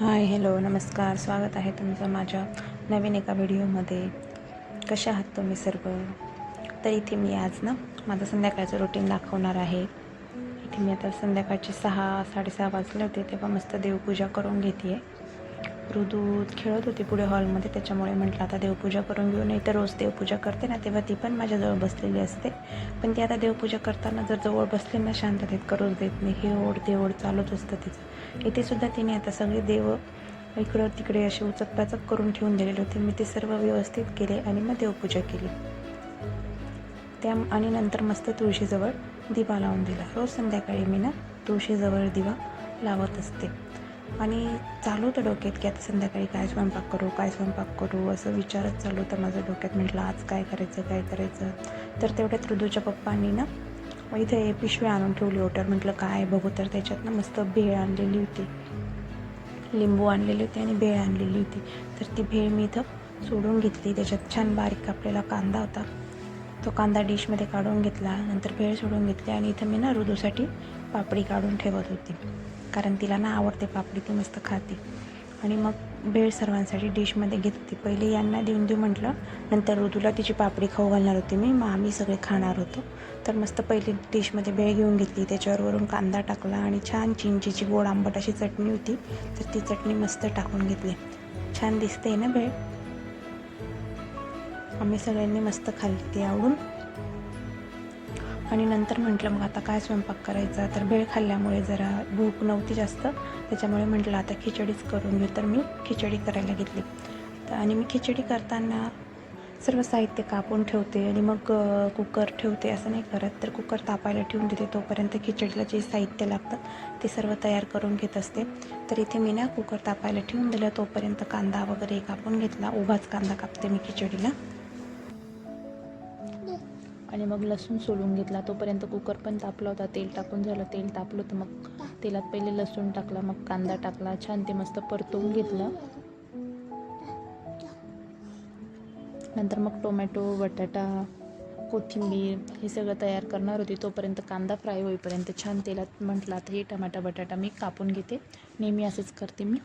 Hi hello नमस्कार स्वागत आहे तुमचं माझ्या नवीन एका व्हिडिओमध्ये. कशा आहात तुम्ही सर्व? तर इथे मी आज ना माझं संध्याकाळचं रुटीन दाखवणार आहे. इथे मी आता संध्याकाळचे सहा साडेसहा वाजले होते तेव्हा मस्त देवपूजा करून घेते आहे रुदूत खेळत होती पुढे हॉलमध्ये त्याच्यामुळे म्हटलं आता देवपूजा करून घेऊ नाही तर रोज देवपूजा करते ना तेव्हा ती पण माझ्याजवळ बसलेली असते. पण ती आता देवपूजा करताना जर जवळ बसली ना शांततेत करूच देत नाही. हे ओढ ते ओढ चालूच असतं तिचं. इथे सुद्धा तिने आता सगळे देव इकडं तिकडे असे उचकपाचक करून ठेवून दिलेले होते. मी ते सर्व व्यवस्थित केले आणि मग देवपूजा केली. त्या आणि नंतर मस्त तुळशीजवळ दिवा लावून दिला. रोज संध्याकाळी मी ना तुळशीजवळ दिवा लावत असते. आणि चालू होतं डोक्यात की आता संध्याकाळी काय स्वयंपाक करू काय स्वयंपाक करू असं विचारच चालू होतं माझं डोक्यात. म्हटलं आज काय करायचं काय करायचं? तर तेवढ्यात ऋदूच्या पप्पांनी ना मग इथे पिशवी आणून ठेवली ओटर म्हटलं काय बघू? तर त्याच्यात ना मस्त भेळ आणलेली होती. लिंबू आणलेले होते आणि भेळ आणलेली होती. तर ती भेळ मी इथं सोडून घेतली. त्याच्यात छान बारीक कापलेला कांदा होता. तो कांदा डिशमध्ये काढून घेतला नंतर भेळ सोडून घेतली आणि इथं मी ना ऋदूसाठी पापडी काढून ठेवत होती. कारण तिला ना आवडते पापडी ती मस्त खाते. आणि मग भेळ सर्वांसाठी डिशमध्ये घेत होती. पहिले यांना देऊन देऊ म्हटलं नंतर ऋतूला तिची पापडी खाऊ घालणार होती मी मग आम्ही सगळे खाणार होतो. तर मस्त पहिली डिशमध्ये भेळ घेऊन घेतली. त्याच्यावरवरून कांदा टाकला आणि छान चिंचेची गोड आंबट अशी चटणी होती. तर ती चटणी मस्त टाकून घेतली. छान दिसते ना भेळ आम्ही सगळ्यांनी मस्त खाल्ली ती आवडून. आणि नंतर म्हटलं मग आता काय स्वयंपाक करायचा? तर भेळ खाल्ल्यामुळे जरा भूक नव्हती जास्त. त्याच्यामुळे म्हटलं आता खिचडीच करून घेऊ. तर मी खिचडी करायला घेतली. तर आणि मी खिचडी करताना सर्व साहित्य कापून ठेवते आणि मग कुकर ठेवते असं नाही करत. तर कुकर तापायला ठेवून देते तोपर्यंत खिचडीला जे साहित्य लागतं ते सर्व तयार करून घेत असते. तर इथे मी ना कुकर तापायला ठेवून दिलं तोपर्यंत कांदा वगैरे कापून घेतला. उभाच कांदा कापते मी खिचडीला. आणि मग लसूण सोलून घेतला. तोपर्यंत कुकर पण तापला होता. तेल टाकून झालं. तेल तापलं होतं मग तेलात पहिले लसूण टाकला मग कांदा टाकला. छान ते मस्त परतवून घेतलं. नंतर मग टोमॅटो बटाटा कोथिंबीर हे सगळं तयार करणार होती. तोपर्यंत कांदा फ्राय होईपर्यंत छान तेलात म्हटलं आता हे टमाटा बटाटा मी कापून घेते. नेहमी असंच करते मी.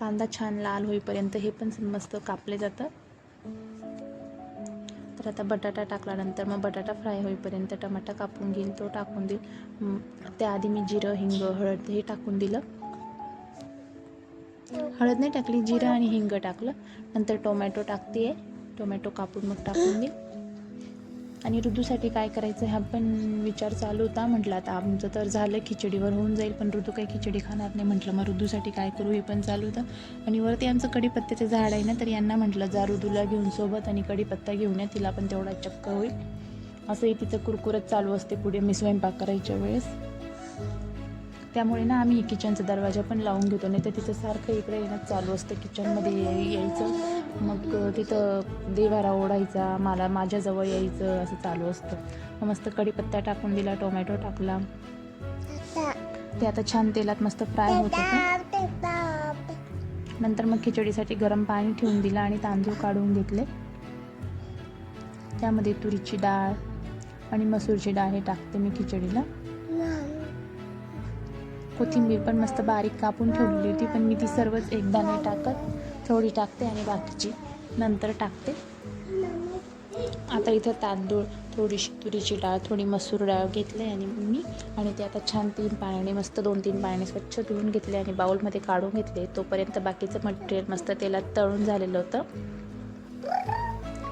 कांदा छान लाल होईपर्यंत हे पण मस्त कापले जातं. तर आता बटाटा टाकल्यानंतर मग बटाटा फ्राय होईपर्यंत टमाटा कापून घेईल तो टाकून देईल त्याआधी मी जिरं हिंग हळद हे टाकून दिलं. हळद नाही टाकली जिरं आणि हिंग टाकलं. नंतर टोमॅटो टाकते टोमॅटो कापून मग टाकून देईल आणि ऋतूसाठी काय करायचं हा पण विचार चालू होता. म्हटलं आता आमचं तर झालं खिचडीवर होऊन जाईल पण ऋतू काही खिचडी खाणार नाही. म्हटलं मग ऋतूसाठी काय करू हे पण चालू होतं. आणि वरती आमचं कडीपत्त्याचं झाड आहे ना तर यांना म्हटलं जा ऋतूला घेऊन सोबत आणि कढीपत्ता घेऊन या तिला पण तेवढा चक्क होईल. असंही तिचं कुरकुरत चालू असते पुढे मी स्वयंपाक करायच्या वेळेस. त्यामुळे ना आम्ही किचनचा दरवाजा पण लावून घेतो नाही तर तिचं सारखं इकडे येणं चालू असतं किचनमध्ये यायचं. मग तिथं देवारा ओढायचा मला माझ्याजवळ यायचं असं चालू असतं. मग मस्त कढीपत्ता टाकून दिला टोमॅटो टाकला. ते आता छान तेलात मस्त फ्राय होत होतं. नंतर मग खिचडीसाठी गरम पाणी ठेवून दिलं आणि तांदूळ काढून घेतले. त्यामध्ये तुरीची डाळ आणि मसूरची डाळ हे टाकते मी खिचडीला. कोथिंबीर पण मस्त बारीक कापून ठेवलेली होती पण मी ती सर्वच एकदा नाही टाकत. थोडी टाकते आणि बाकीची नंतर टाकते. आता इथं तांदूळ थोडीशी तुरीची डाळ थोडी मसूर डाळ घेतली आणि मी आणि ते आता छान तीन पाण्याने मस्त दोन तीन पाण्याने स्वच्छ धुवून घेतले आणि बाऊलमध्ये काढून घेतले. तोपर्यंत बाकीचं मटेरियल मस्त तेलात तळून झालेलं होतं.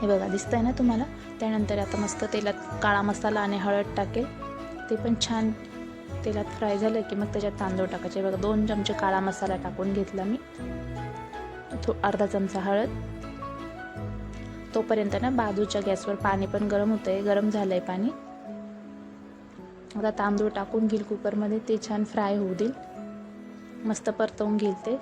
हे बघा दिसतंय ना तुम्हाला? त्यानंतर आता मस्त तेलात काळा मसाला आणि हळद टाकेल. ते पण छान तेलात फ्राय झालं की मग त्याच्यात तांदूळ टाकायचे. बघा दोन चमचे काळा मसाला टाकून घेतला मी. थो अर्धा चमचा हळद. तोपर्यंत ना बाजूच्या गॅसवर पाणी पण गरम होतं आहे गरम झालं आहे पाणी. आता तांदूळ टाकून घेईल कुकरमध्ये ते छान फ्राय होऊ देईल. मस्त परतवून घेईल ते.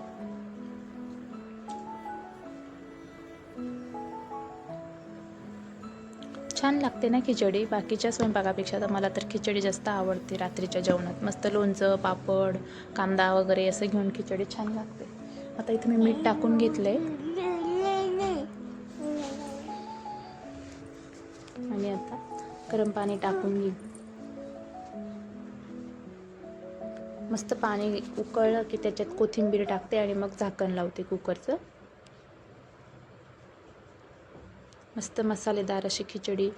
छान लागते ना खिचडी. बाकीच्या स्वयंपाकापेक्षा तर मला तर खिचडी जास्त आवडते रात्रीच्या जेवणात. मस्त लोणचं पापड कांदा वगैरे असं घेऊन खिचडी छान लागते. आता इथे मी मीठ टाकून घेतले आणि आता गरम पाणी टाकून घे. मस्त पाणी उकळलं की त्याच्यात कोथिंबीर टाकते आणि मग झाकण लावते कुकरचं. मस्त मसालेदार अशी खिचडी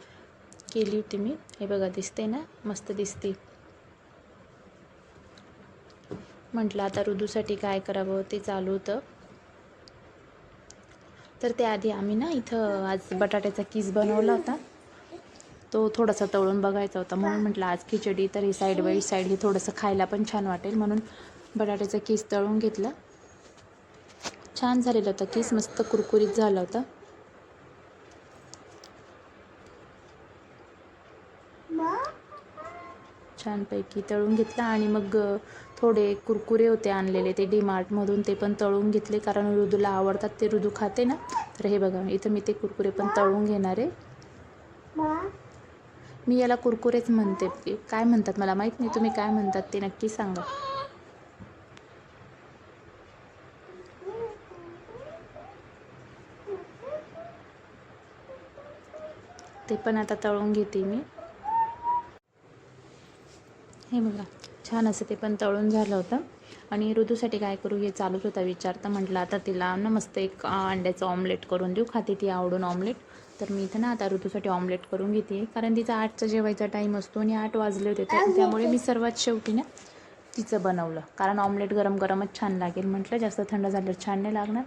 केली होती मी. हे बघा दिसते ना? मस्त दिसते. म्हटलं आता ऋदूसाठी काय करावं? ते चालू होतं. तर त्याआधी आम्ही ना इथं आज बटाट्याचा किस बनवला होता. तो थोडासा तळून बघायचा होता. म्हणून म्हटलं आज खिचडी तर ही साईड बाय साईड हे थोडंसं खायला पण छान वाटेल. म्हणून बटाट्याचा किस तळून घेतला. छान झालेला होता किस. मस्त कुरकुरीत झाला होता. छानपैकी तळून घेतला आणि मग थोडे कुरकुरे होते आणलेले ते डी मार्टमधून ते पण तळून घेतले. कारण ऋदूला आवडतात ते ऋदू खाते ना? तर हे बघा इथं मी ते कुरकुरे पण तळून घेणार आहे. मी याला कुरकुरेच म्हणते. काय म्हणतात मला माहीत नाही. तुम्ही काय म्हणतात ते नक्की सांगा. ते पण आता तळून घेते मी. हे बघा छान असं ते पण तळून झालं होतं. आणि ऋतूसाठी काय करू हे चालूच होता विचार. तर म्हटलं आता तिला ना मस्त एक अंड्याचं ऑमलेट करून देऊ. खाते ती आवडून ऑमलेट तर मी इथं ना आता ऋतूसाठी ऑमलेट करून घेते. कारण तिचा आठचा जेवायचा टाईम असतो आणि आठ वाजले होते. तर त्यामुळे मी सर्वात शेवटी ना तिचं बनवलं. कारण ऑमलेट गरम गरमच छान लागेल. म्हटलं जास्त थंड झालं छान नाही लागणार.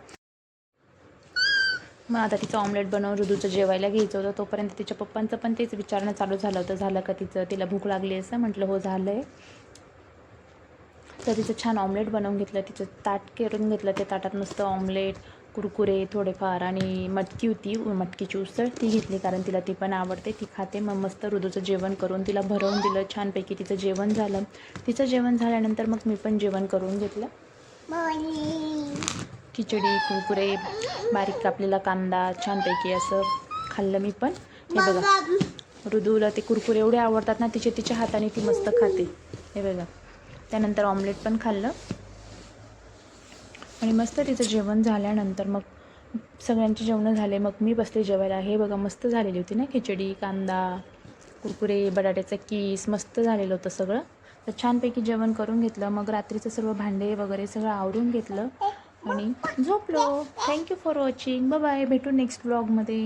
मग आता तिचं ऑमलेट बनवून ऋतूचं जेवायला घ्यायचं होतं. तोपर्यंत तिच्या पप्पांचं पण तेच विचारणं चालू झालं होतं. झालं का तिचं तिला भूक लागली असं म्हटलं हो झालं आहे तर तिचं छान ऑमलेट बनवून घेतलं. तिचं ताट करून घेतलं. त्या ताटात मस्त ऑमलेट कुरकुरे थोडेफार आणि मटकी होती. मटकीची उसळ ती घेतली कारण तिला ती पण आवडते. ती खाते. मग मस्त ऋतूचं जेवण करून तिला भरवून दिलं. छानपैकी तिचं जेवण झालं. तिचं जेवण झाल्यानंतर मग मी पण जेवण करून घेतलं. खिचडी कुरकुरे बारीक कापलेला कांदा छानपैकी असं खाल्लं मी पण. हे बघा ऋदूला ते कुरकुरे एवढे आवडतात ना तिचे तिच्या हाताने ती मस्त खाते. हे बघा त्यानंतर ऑमलेट पण खाल्लं. आणि मस्त तिचं जेवण झाल्यानंतर मग सगळ्यांचे जेवणं झाले मग मी बसले जेवायला. हे बघा मस्त झालेली होती ना खिचडी कांदा कुरकुरे बटाट्याचं कीस मस्त झालेलं होतं सगळं. तर छानपैकी जेवण करून घेतलं मग रात्रीचं सर्व भांडे वगैरे सगळं आवरून घेतलं. आणि झोपलो. Thank you for watching bye भेटू नेक्स्ट ब्लॉगमध्ये